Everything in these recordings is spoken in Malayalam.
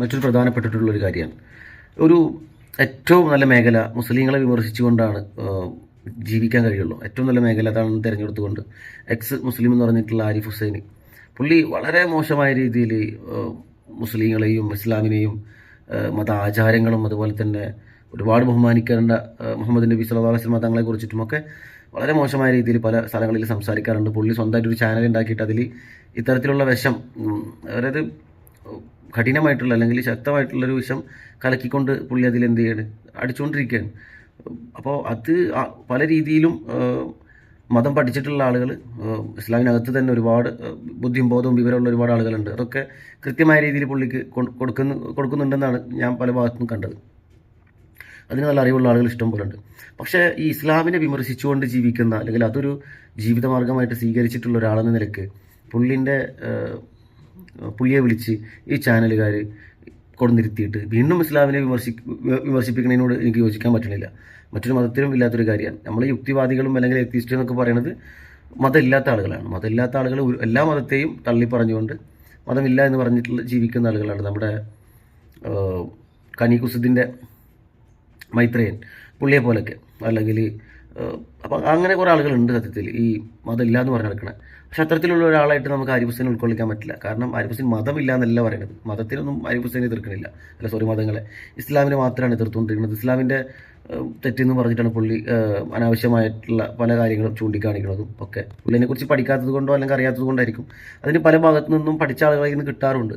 മറ്റൊരു പ്രധാനപ്പെട്ടിട്ടുള്ള ഒരു കാര്യമാണ്. ഒരു ഏറ്റവും നല്ല മേഖല മുസ്ലിങ്ങളെ വിമർശിച്ചുകൊണ്ടാണ് ജീവിക്കാൻ കഴിയുള്ളൂ. ഏറ്റവും നല്ല മേഖല അതാണ് തിരഞ്ഞെടുത്തുകൊണ്ട് എക്സ് മുസ്ലിം എന്ന് പറഞ്ഞിട്ടുള്ള ആരിഫ് ഹുസൈന്. പുള്ളി വളരെ മോശമായ രീതിയിൽ മുസ്ലിങ്ങളെയും ഇസ്ലാമിനെയും മത ആചാരങ്ങളും അതുപോലെ തന്നെ ഒരുപാട് ബഹുമാനിക്കേണ്ട മുഹമ്മദ് നബി സല്ലല്ലാഹു അലൈഹി വസല്ലം തങ്ങളെ കുറിച്ചിട്ടുമൊക്കെ വളരെ മോശമായ രീതിയിൽ പല സ്ഥലങ്ങളിൽ സംസാരിക്കാറുണ്ട്. പുള്ളി സ്വന്തമായിട്ട് ഒരു ചാനൽ ഉണ്ടാക്കിയിട്ട് അതിൽ ഇത്തരത്തിലുള്ള വിഷം അതായത് കഠിനമായിട്ടുള്ള അല്ലെങ്കിൽ ശക്തമായിട്ടുള്ളൊരു വിഷം കലക്കിക്കൊണ്ട് പുള്ളി അതിൽ എന്ത് ചെയ്യാണ്? അടിച്ചുകൊണ്ടിരിക്കുകയാണ് അപ്പോൾ അത് പല രീതിയിലും മതം പഠിച്ചിട്ടുള്ള ആളുകൾ ഇസ്ലാമിനകത്ത് തന്നെ ഒരുപാട് ബുദ്ധിയും ബോധവും വിവരമുള്ള ഒരുപാട് ആളുകളുണ്ട്. അതൊക്കെ കൃത്യമായ രീതിയിൽ പുള്ളിക്ക് കൊടുക്കുന്നു കൊടുക്കുന്നുണ്ടെന്നാണ് ഞാൻ പല ഭാഗത്തും കണ്ടത്. അതിന് നല്ല അറിവുള്ള ആളുകൾ ഇഷ്ടം പോലെ ഉണ്ട് പക്ഷേ ഈ ഇസ്ലാമിനെ വിമർശിച്ചുകൊണ്ട് ജീവിക്കുന്ന അല്ലെങ്കിൽ അതൊരു ജീവിതമാർഗമായിട്ട് സ്വീകരിച്ചിട്ടുള്ള ഒരാളെന്ന നിലയ്ക്ക് പുള്ളിന്റെ പുള്ളിയെ വിളിച്ച് ഈ ചാനലുകാർ കൊടുന്നിരുത്തിയിട്ട് വീണ്ടും ഇസ്ലാമിനെ വിമർശി വിമർശിപ്പിക്കുന്നതിനോട് എനിക്ക് യോജിക്കാൻ പറ്റണില്ല. മറ്റൊരു മതത്തിലും ഇല്ലാത്തൊരു കാര്യമാണ്. നമ്മൾ യുക്തിവാദികളും അല്ലെങ്കിൽ എത്തിസ്റ്റ് എന്നൊക്കെ പറയുന്നത് മതമില്ലാത്ത ആളുകളാണ്. മതമില്ലാത്ത ആളുകൾ എല്ലാ മതത്തെയും തള്ളി പറഞ്ഞുകൊണ്ട് മതമില്ല എന്ന് പറഞ്ഞിട്ടുള്ള ജീവിക്കുന്ന ആളുകളാണ് നമ്മുടെ കനി കനീകുസുദ്ദീന്റെ മൈത്രേയൻ. പുള്ളിയെ പോലൊക്കെ അല്ലെങ്കിൽ അപ്പം അങ്ങനെ കുറേ ആളുകളുണ്ട് സത്യത്തിൽ ഈ മതമില്ല എന്ന് പറഞ്ഞ് നടക്കണേ. പക്ഷെ അത്തരത്തിലുള്ള ഒരാളായിട്ട് നമുക്ക് ആരിഫ് ഹുസൈനെ ഉൾക്കൊള്ളിക്കാൻ പറ്റില്ല. കാരണം ആരിഫ് ഹുസൈൻ മതമില്ല എന്നല്ല പറയുന്നത്. മതത്തിനൊന്നും ആരിഫ് ഹുസൈനെ എതിർക്കണില്ല. അല്ല സോറി മതങ്ങളെ. ഇസ്ലാമിനെ മാത്രമാണ് എതിർത്തുകൊണ്ടിരിക്കുന്നത്. ഇസ്ലാമിന്റെ തെറ്റെന്ന് പറഞ്ഞിട്ടാണ് പുള്ളി അനാവശ്യമായിട്ടുള്ള പല കാര്യങ്ങളും ചൂണ്ടിക്കാണിക്കുന്നതും ഒക്കെ. പുള്ളിനെക്കുറിച്ച് പഠിക്കാത്തത് കൊണ്ടോ അല്ലെങ്കിൽ അറിയാത്തത് കൊണ്ടായിരിക്കും. അതിന് പല ഭാഗത്തു നിന്നും പഠിച്ച ആളുകളിൽ നിന്ന് കിട്ടാറുണ്ട്.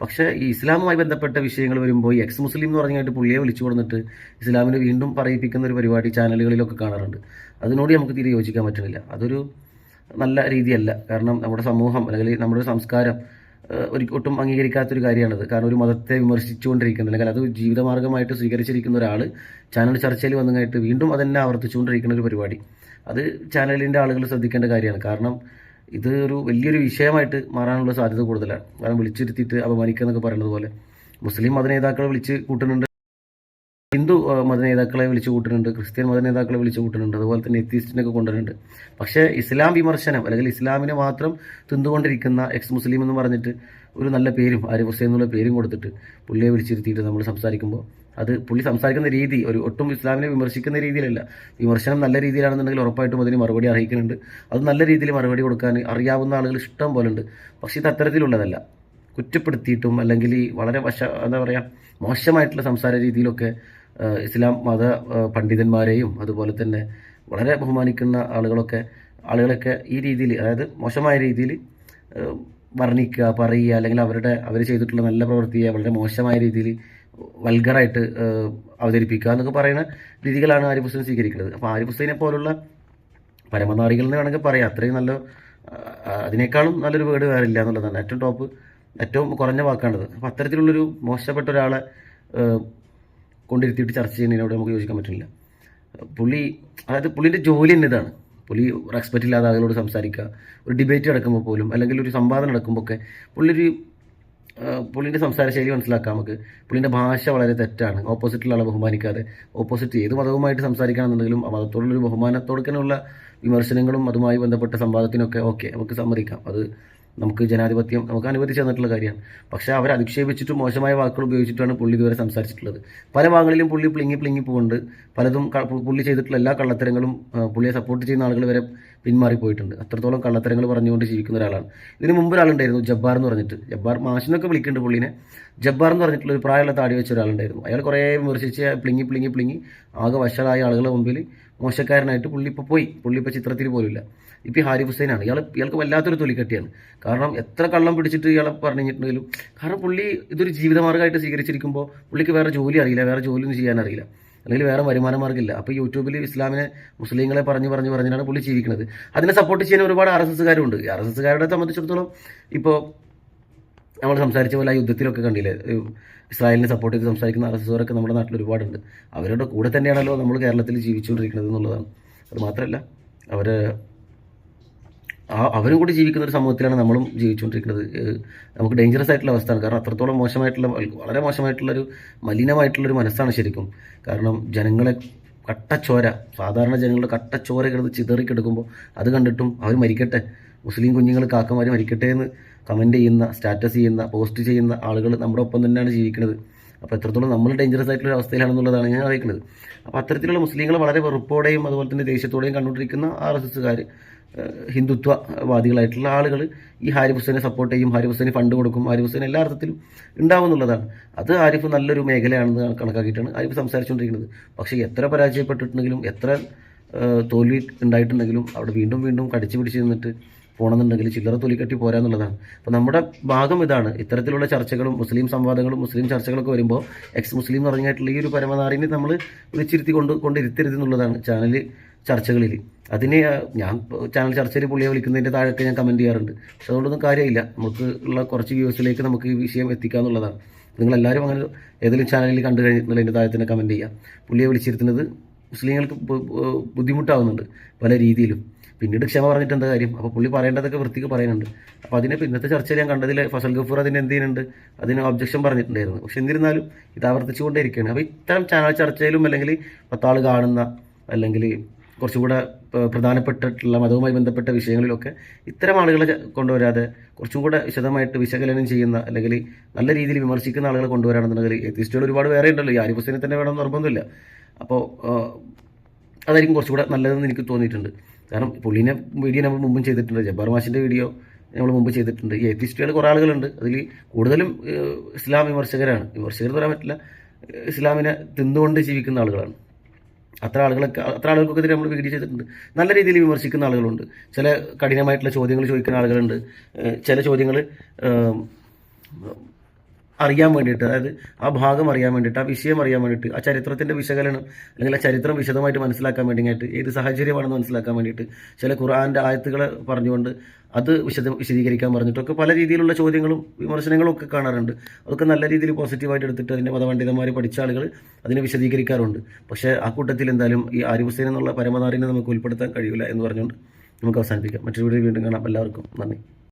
പക്ഷേ ഈ ഇസ്ലാമുമായി ബന്ധപ്പെട്ട വിഷയങ്ങൾ വരുമ്പോൾ ഈ എക്സ് മുസ്ലിം എന്ന് പറഞ്ഞിട്ട് പുള്ളിയെ വിളിച്ചു കൊടുത്തിട്ട് ഇസ്ലാമിനെ വീണ്ടും പറയിപ്പിക്കുന്ന ഒരു പരിപാടി ചാനലുകളിലൊക്കെ കാണാറുണ്ട്. അതിനോട് നമുക്ക് തീരെ യോജിക്കാൻ പറ്റുന്നില്ല. അതൊരു നല്ല രീതിയല്ല. കാരണം നമ്മുടെ സമൂഹം അല്ലെങ്കിൽ നമ്മുടെ സംസ്കാരം ഒരു ഒട്ടും അംഗീകരിക്കാത്തൊരു കാര്യമാണത്. കാരണം ഒരു മതത്തെ വിമർശിച്ചുകൊണ്ടിരിക്കുന്ന അല്ലെങ്കിൽ അത് ജീവിതമാർഗമായിട്ട് സ്വീകരിച്ചിരിക്കുന്ന ഒരാൾ ചാനൽ ചർച്ചയിൽ വന്നതായിട്ട് വീണ്ടും അതെന്നെ ആവർത്തിച്ചുകൊണ്ടിരിക്കുന്ന ഒരു പരിപാടി. അത് ചാനലിന്റെ ആളുകൾ ശ്രദ്ധിക്കേണ്ട കാര്യമാണ്. കാരണം ഇത് ഒരു വലിയൊരു വിഷയമായിട്ട് മാറാനുള്ള സാധ്യത കൂടുതലാണ്. കാരണം വിളിച്ചിരുത്തിയിട്ട് അപമാനിക്കുക എന്നൊക്കെ പറയുന്നത് പോലെ മുസ്ലിം മത നേതാക്കളെ വിളിച്ച് കൂട്ടുന്നുണ്ട്. ഹിന്ദു മത നേതാക്കളെ വിളിച്ചു കൂട്ടുന്നുണ്ട്. ക്രിസ്ത്യൻ മത നേതാക്കളെ വിളിച്ചു കൂട്ടുന്നുണ്ട്. അതുപോലെ തന്നെ എത്തീസ്റ്റിനൊക്കെ കൊണ്ടുവരുന്നുണ്ട്. പക്ഷേ ഇസ്ലാം വിമർശനം അല്ലെങ്കിൽ ഇസ്ലാമിനെ മാത്രം തിന്നുകൊണ്ടിരിക്കുന്ന എക്സ് മുസ്ലിം എന്ന് പറഞ്ഞിട്ട് ഒരു നല്ല പേരും ആരിഫ് ഹുസൈൻ എന്നുള്ള പേരും കൊടുത്തിട്ട് പുള്ളിയെ വിളിച്ചിരുത്തിയിട്ട് നമ്മൾ സംസാരിക്കുമ്പോൾ അത് പുള്ളി സംസാരിക്കുന്ന രീതി ഒരു ഒട്ടും ഇസ്ലാമിനെ വിമർശിക്കുന്ന രീതിയിലല്ല. വിമർശനം നല്ല രീതിയിലാണെന്നുണ്ടെങ്കിൽ ഉറപ്പായിട്ടും അതിന് മറുപടി അറിയിക്കുന്നുണ്ട് അത് നല്ല രീതിയിൽ മറുപടി കൊടുക്കാൻ അറിയാവുന്ന ആളുകൾ ഇഷ്ടം പോലെ ഉണ്ട് പക്ഷേ ഇത് അത്തരത്തിലുള്ളതല്ല. കുറ്റപ്പെടുത്തിയിട്ടും അല്ലെങ്കിൽ വളരെ വശ എന്താ പറയുക മോശമായിട്ടുള്ള സംസാര രീതിയിലൊക്കെ ഇസ്ലാം മത പണ്ഡിതന്മാരെയും അതുപോലെ തന്നെ വളരെ ബഹുമാനിക്കുന്ന ആളുകളൊക്കെ ആളുകളൊക്കെ ഈ രീതിയിൽ അതായത് മോശമായ രീതിയിൽ വർണിക്കുക പറയുക അല്ലെങ്കിൽ അവരുടെ അവർ ചെയ്തിട്ടുള്ള നല്ല പ്രവൃത്തിയെ വളരെ മോശമായ രീതിയിൽ വൽഗറായിട്ട് അവതരിപ്പിക്കുക എന്നൊക്കെ പറയുന്ന രീതികളാണ് ആര്യ പുസ്തകം സ്വീകരിക്കുന്നത്. അപ്പോൾ ആര്യ പുസ്തകനെ പോലുള്ള പരമനാറികൾ എന്ന് വേണമെങ്കിൽ പറയാം. അത്രയും നല്ല അതിനേക്കാളും നല്ലൊരു വേർഡ് വേറെ ഇല്ല എന്നുള്ളതാണ് ഏറ്റവും ടോപ്പ് ഏറ്റവും കുറഞ്ഞ വാക്കാണത്. അപ്പോൾ അത്തരത്തിലുള്ളൊരു മോശപ്പെട്ട ഒരാളെ കൊണ്ടിരുത്തിയിട്ട് ചർച്ച ചെയ്യുന്നതിനോട് നമുക്ക് യോജിക്കാൻ പറ്റില്ല. പുള്ളി അതായത് പുള്ളിന്റെ ജോലി തന്നെ ഇതാണ് പുള്ളി റെസ്പെക്റ്റ് ഇല്ലാതെ ആളുകളോട് സംസാരിക്കുക ഒരു ഡിബേറ്റ് നടക്കുമ്പോൾ പോലും അല്ലെങ്കിൽ ഒരു സംവാദം നടക്കുമ്പോൾ ഒക്കെ പുള്ളി ഒരു പുള്ളിന്റെ സംസാര ശൈലി മനസ്സിലാക്കാം നമുക്ക്. പുള്ളിന്റെ ഭാഷ വളരെ തെറ്റാണ്. ഓപ്പോസിറ്റുള്ള ആളെ ബഹുമാനിക്കാതെ. ഓപ്പോസിറ്റ് ഏത് മതവുമായിട്ട് സംസാരിക്കുകയാണെന്നുണ്ടെങ്കിലും മതത്തോടുള്ളൊരു ബഹുമാനത്തോടൊക്കെയുള്ള വിമർശനങ്ങളും അതുമായി ബന്ധപ്പെട്ട സംവാദത്തിനൊക്കെ ഓക്കെ നമുക്ക് സമ്മതിക്കാം. അത് നമുക്ക് ജനാധിപത്യം നമുക്ക് അനുവദിച്ചു തന്നിട്ടുള്ള കാര്യമാണ്. പക്ഷേ അവർ അധിക്ഷേപിച്ചിട്ടും മോശമായ വാക്കുകൾ ഉപയോഗിച്ചിട്ടാണ് പുള്ളി ഇതുവരെ സംസാരിച്ചിട്ടുള്ളത്. പല ഭാഗങ്ങളിലും പുള്ളി പ്ലിങ്ങി പ്ലിങ്ങി പോകുന്നുണ്ട് പലതും പുള്ളി ചെയ്തിട്ടുള്ള എല്ലാ കള്ളത്തരങ്ങളും പുള്ളിയെ സപ്പോർട്ട് ചെയ്യുന്ന ആളുകൾ വരെ പിന്മാറിപ്പോയിട്ടുണ്ട്. അത്രത്തോളം കള്ളത്തരങ്ങൾ പറഞ്ഞുകൊണ്ട് ജീവിക്കുന്ന ഒരാളാണ്. ഇതിന് മുമ്പ് ഒരാളുണ്ടായിരുന്നു ജബ്ബാർ എന്ന് പറഞ്ഞിട്ട്. ജബ്ബാർ മാഷിനൊക്കെ വിളിക്കുന്നുണ്ട് പുള്ളിനെ. ജബ്ബാർ എന്ന് പറഞ്ഞിട്ടുള്ള ഒരു പ്രായമുള്ള താടി വെച്ച ഒരാളുണ്ടായിരുന്നു. അയാൾ കുറേ വിമർശിച്ച് പ്ലിങ്ങി പ്ലിങ്ങി പ്ലിങ്ങി ആകെ വശാലായ ആളുകളുടെ മുമ്പിൽ മോശക്കാരനായിട്ട് പുള്ളി ഇപ്പോൾ പോയി. പുള്ളി ഇപ്പോൾ ചിത്രത്തിൽ പോലുമില്ല. ഇപ്പോൾ ഈ ഹാരിഫ് ഹുസൈനാണ്. ഇയാൾ ഇയാൾക്ക് വല്ലാത്തൊരു തൊലിക്കെട്ടിയാണ്. കാരണം എത്ര കള്ളം പിടിച്ചിട്ട് ഇയാളെ പറഞ്ഞിട്ടുണ്ടെങ്കിലും കാരണം പുള്ളി ഇതൊരു ജീവിതമാർഗമായിട്ട് സ്വീകരിച്ചിരിക്കുമ്പോൾ പുള്ളിക്ക് വേറെ ജോലി അറിയില്ല വേറെ ജോലിയൊന്നും ചെയ്യാൻ അറിയില്ല അല്ലെങ്കിൽ വേറെ വരുമാന മാർഗമില്ല. അപ്പോൾ യൂട്യൂബിൽ ഇസ്ലാമിനെ മുസ്ലിങ്ങളെ പറഞ്ഞ് പറഞ്ഞ് പറഞ്ഞിട്ടാണ് പുള്ളി ജീവിക്കുന്നത്. അതിനെ സപ്പോർട്ട് ചെയ്യാൻ ഒരുപാട് ആർ എസ് എസ്സുകാരുണ്ട്. ആർ എസ് എസ്സുകാരുടെ സംബന്ധിച്ചിടത്തോളം ഇപ്പോൾ നമ്മൾ സംസാരിച്ച പോലെ ആ യുദ്ധത്തിലൊക്കെ കണ്ടില്ലേ? ഇസ്രായേലിനെ സപ്പോർട്ട് ചെയ്ത് സംസാരിക്കുന്ന ആർ എസ് എസ്സുകാരൊക്കെ നമ്മുടെ നാട്ടിൽ ഒരുപാടുണ്ട്. അവരുടെ കൂടെ തന്നെയാണല്ലോ നമ്മൾ കേരളത്തിൽ ജീവിച്ചുകൊണ്ടിരിക്കുന്നത് എന്നുള്ളതാണ്. അത് മാത്രമല്ല അവർ അവരും കൂടി ജീവിക്കുന്ന ഒരു സമൂഹത്തിലാണ് നമ്മളും ജീവിച്ചുകൊണ്ടിരിക്കുന്നത്. നമുക്ക് ഡേഞ്ചറസ് ആയിട്ടുള്ള അവസ്ഥയാണ്. കാരണം അത്രത്തോളം മോശമായിട്ടുള്ള വളരെ മോശമായിട്ടുള്ള മോശമായിട്ടുള്ളൊരു മലിനമായിട്ടുള്ളൊരു മനസ്സാണ് ശരിക്കും. കാരണം ജനങ്ങളെ കട്ടച്ചോര സാധാരണ ജനങ്ങളുടെ കട്ടച്ചോര കിടന്ന് ചിതറിക്കെടുക്കുമ്പോൾ അത് കണ്ടിട്ടും അവർ മരിക്കട്ടെ. മുസ്ലിം കുഞ്ഞുങ്ങൾ കാക്കമാർ മരിക്കട്ടെ എന്ന് കമന്റ് ചെയ്യുന്ന സ്റ്റാറ്റസ് ചെയ്യുന്ന പോസ്റ്റ് ചെയ്യുന്ന ആളുകൾ നമ്മുടെ ഒപ്പം തന്നെയാണ് ജീവിക്കുന്നത്. അപ്പോൾ എത്രത്തോളം നമ്മൾ ഡേഞ്ചറസ് ആയിട്ടുള്ള ഒരു അവസ്ഥയിലാണെന്നുള്ളതാണ് ഞാൻ അറിയിക്കുന്നത്. അപ്പോൾ അത്തരത്തിലുള്ള മുസ്ലിങ്ങൾ വളരെ വെറുപ്പോടെയും അതുപോലെ തന്നെ ദേഷ്യത്തോടെയും കണ്ടുകൊണ്ടിരിക്കുന്ന ആർ എസ് എസ്സുകാർ ഹിന്ദുത്വവാദികളായിട്ടുള്ള ആളുകൾ ഈ ഹാരിഫ് ഹുസൈനെ സപ്പോർട്ട് ചെയ്യും ഹാരിഫ് ഫണ്ട് കൊടുക്കും ഹാരിഫ് ഹുസൈൻ എല്ലാ അർത്ഥത്തിലും ഉണ്ടാവും എന്നുള്ളതാണ്. അത് ആരിഫ് നല്ലൊരു മേഖലയാണെന്ന് കണക്കാക്കിയിട്ടാണ് ആരിഫ് സംസാരിച്ചുകൊണ്ടിരിക്കുന്നത്. പക്ഷേ എത്ര പരാജയപ്പെട്ടിട്ടുണ്ടെങ്കിലും എത്ര തോൽവി ഉണ്ടായിട്ടുണ്ടെങ്കിലും അവിടെ വീണ്ടും വീണ്ടും കടിച്ചു പിടിച്ച് നിന്നിട്ട് പോകണമെന്നുണ്ടെങ്കിൽ ചില്ലറ തൊലിക്കട്ടി പോരാ എന്നുള്ളതാണ്. അപ്പോൾ നമ്മുടെ ഭാഗം ഇതാണ്. ഇത്തരത്തിലുള്ള ചർച്ചകളും മുസ്ലിം സംവാദങ്ങളും മുസ്ലിം ചർച്ചകളൊക്കെ വരുമ്പോൾ എക്സ് മുസ്ലിം എന്ന് പറഞ്ഞിട്ടുള്ള ഈ ഒരു പരമനാറിനെ നമ്മൾ വിളിച്ചിരുത്തി കൊണ്ട് കൊണ്ടിരുത്തരുത് എന്നുള്ളതാണ്. ചാനൽ ചർച്ചകളിൽ. അതിന് ഞാൻ ചാനൽ ചർച്ചയിൽ പുള്ളിയെ വിളിക്കുന്നതിന്റെ താഴെയൊക്കെ ഞാൻ കമന്റ് ചെയ്യാറുണ്ട്. പക്ഷെ അതുകൊണ്ടൊന്നും കാര്യമില്ല. നമുക്ക് ഉള്ള കുറച്ച് വ്യൂസിലേക്ക് നമുക്ക് ഈ വിഷയം എത്തിക്കുക എന്നുള്ളതാണ്. നിങ്ങളെല്ലാവരും അങ്ങനെ ഏതെങ്കിലും ചാനലിൽ കണ്ടു കഴിഞ്ഞിട്ടുണ്ടെങ്കിൽ അതിന്റെ താഴെ തന്നെ കമന്റ് ചെയ്യുക പുള്ളിയെ വിളിച്ചിരുത്തുന്നത് മുസ്ലിങ്ങൾക്ക് ബുദ്ധിമുട്ടാവുന്നുണ്ട് പല രീതിയിലും. പിന്നീട് ക്ഷമ പറഞ്ഞിട്ട് എന്താ കാര്യം? അപ്പോൾ പുള്ളി പറയേണ്ടതൊക്കെ വൃത്തിക്ക് പറയുന്നുണ്ട്. അപ്പോൾ അതിനെ ഇന്നത്തെ ചർച്ചയിൽ ഞാൻ കണ്ടതിൽ ഫസൽ ഗഫൂർ അതിന് എന്ത് ചെയ്യുന്നുണ്ട്? അതിന് ഒബ്ജക്ഷൻ പറഞ്ഞിട്ടുണ്ടായിരുന്നു. പക്ഷെ എന്നിരുന്നാലും ഇത് ആവർത്തിച്ചുകൊണ്ടേ ഇരിക്കുകയാണ് അപ്പോൾ ഇത്തരം ചാനൽ ചർച്ചയിലും അല്ലെങ്കിൽ പത്താൾ കാണുന്ന അല്ലെങ്കിൽ കുറച്ചുകൂടെ പ്രധാനപ്പെട്ടിട്ടുള്ള മതവുമായി ബന്ധപ്പെട്ട വിഷയങ്ങളിലൊക്കെ ഇത്തരം ആളുകളെ കൊണ്ടുവരാതെ കുറച്ചും കൂടെ വിശദമായിട്ട് വിശകലനം ചെയ്യുന്ന അല്ലെങ്കിൽ നല്ല രീതിയിൽ വിമർശിക്കുന്ന ആളുകളെ കൊണ്ടുവരാണെന്നുണ്ടെങ്കിൽ എത്തിസ്റ്റുകൾ ഒരുപാട് വേറെ ഉണ്ടല്ലോ. ഈ ആരിഫ് ഹുസൈനെ തന്നെ വേണമെന്ന് നിർബന്ധമില്ല. അപ്പോൾ അതായിരിക്കും കുറച്ചുകൂടെ നല്ലതെന്ന് എനിക്ക് തോന്നിയിട്ടുണ്ട്. കാരണം പുള്ളിനെ വീഡിയോ നമ്മൾ മുമ്പും ചെയ്തിട്ടുണ്ട്. ജബ്ബാർ മാഷിന്റെ വീഡിയോ നമ്മൾ മുമ്പ് ചെയ്തിട്ടുണ്ട്. ഈ എത്തിസ്റ്റുകൾ കുറേ ആളുകളുണ്ട്. അതിൽ കൂടുതലും ഇസ്ലാം വിമർശകരാണ്. വിമർശകർ എന്ന് പറയാൻ പറ്റില്ല. ഇസ്ലാമിനെ തിന്നുകൊണ്ട് ജീവിക്കുന്ന ആളുകളാണ്. അത്ര ആളുകളൊക്കെ അത്ര ആളുകൾക്കൊക്കെ നമ്മൾ വീഡിയോ ചെയ്തിട്ടുണ്ട്. നല്ല രീതിയിൽ വിമർശിക്കുന്ന ആളുകളുണ്ട്. ചില കഠിനമായിട്ടുള്ള ചോദ്യങ്ങൾ ചോദിക്കുന്ന ആളുകളുണ്ട്. ചില ചോദ്യങ്ങൾ അറിയാൻ വേണ്ടിയിട്ട് അതായത് ആ ഭാഗം അറിയാൻ വേണ്ടിയിട്ട് ആ വിഷയം അറിയാൻ വേണ്ടിയിട്ട് ആ ചരിത്രത്തിന്റെ വിശകലനം അല്ലെങ്കിൽ ആ ചരിത്രം വിശദമായിട്ട് മനസ്സിലാക്കാൻ വേണ്ടിയിട്ട് ഏത് സാഹചര്യമാണെന്ന് മനസ്സിലാക്കാൻ വേണ്ടിയിട്ട് ചില ഖുർആാന്റെ ആയത്തുകളെ പറഞ്ഞുകൊണ്ട് അത് വിശദ വിശദീകരിക്കാൻ പറഞ്ഞിട്ടൊക്കെ പല രീതിയിലുള്ള ചോദ്യങ്ങളും വിമർശനങ്ങളും ഒക്കെ കാണാറുണ്ട്. അതൊക്കെ നല്ല രീതിയിൽ പോസിറ്റീവായിട്ട് എടുത്തിട്ട് അതിന്റെ മതപണ്ഡിതന്മാർ പഠിച്ച ആളുകൾ അതിനെ വിശദീകരിക്കാറുണ്ട്. പക്ഷേ ആ കൂട്ടത്തിൽ എന്തായാലും ഈ ആരിഫ് എന്നുള്ള പരമനാറിനെ നമുക്ക് ഉൾപ്പെടുത്താൻ കഴിയില്ല എന്ന് പറഞ്ഞുകൊണ്ട് നമുക്ക് അവസാനിപ്പിക്കാം. മറ്റൊരു വീഡിയോ വീണ്ടും കാണാം. എല്ലാവർക്കും നന്ദി.